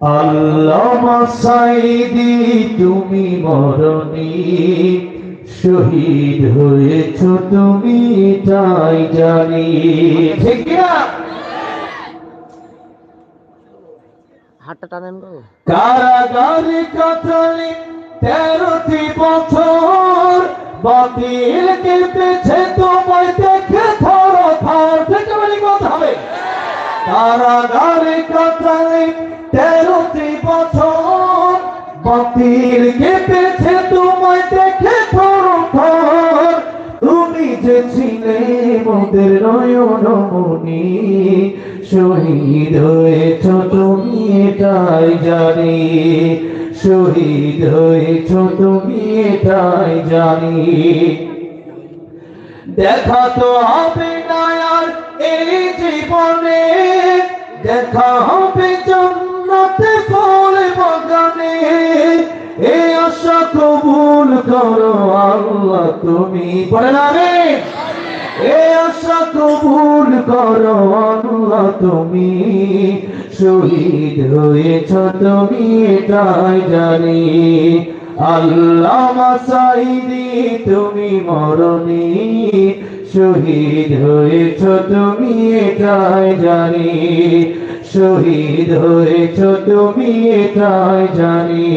আল্লামা সাইদি তুমি মরণি শহীদ হয়েছ তুমি তাই জানি। ঠিক না? হাতটা টানেন গো। কারাগারে কাটালে তেরোটি বছর বাতিল কেটেছে তোমায় দেখে থর থর ঠিক বলি কথা কারাগারে কাটালে তেরোটি বছর বাতিল কেটেছে তোমায় দেখে থর তুমি যে ছিলে মোদের নয়নমণি শহীদ হয়েছ তুমি এটাই জানি। শহীদ হয়েছ তুমি এটাই জানি। দেখা তো হবে না আর এই জীবনে। দেখা হবে জন্নতে ফুল বাগানে। এ আশা কবুল করো আল্লাহ তুমি। বলে না রে। এ আশা কবুল করো আল্লাহ তুমি। শহীদ হয়েছ তুমি, এটাই জানি। আল্লাহ সাইদি তুমি মরণি। শহীদ হয়েছ তুমি, এটাই জানি। শহীদ হয়েছ তুমি এটাই জানি।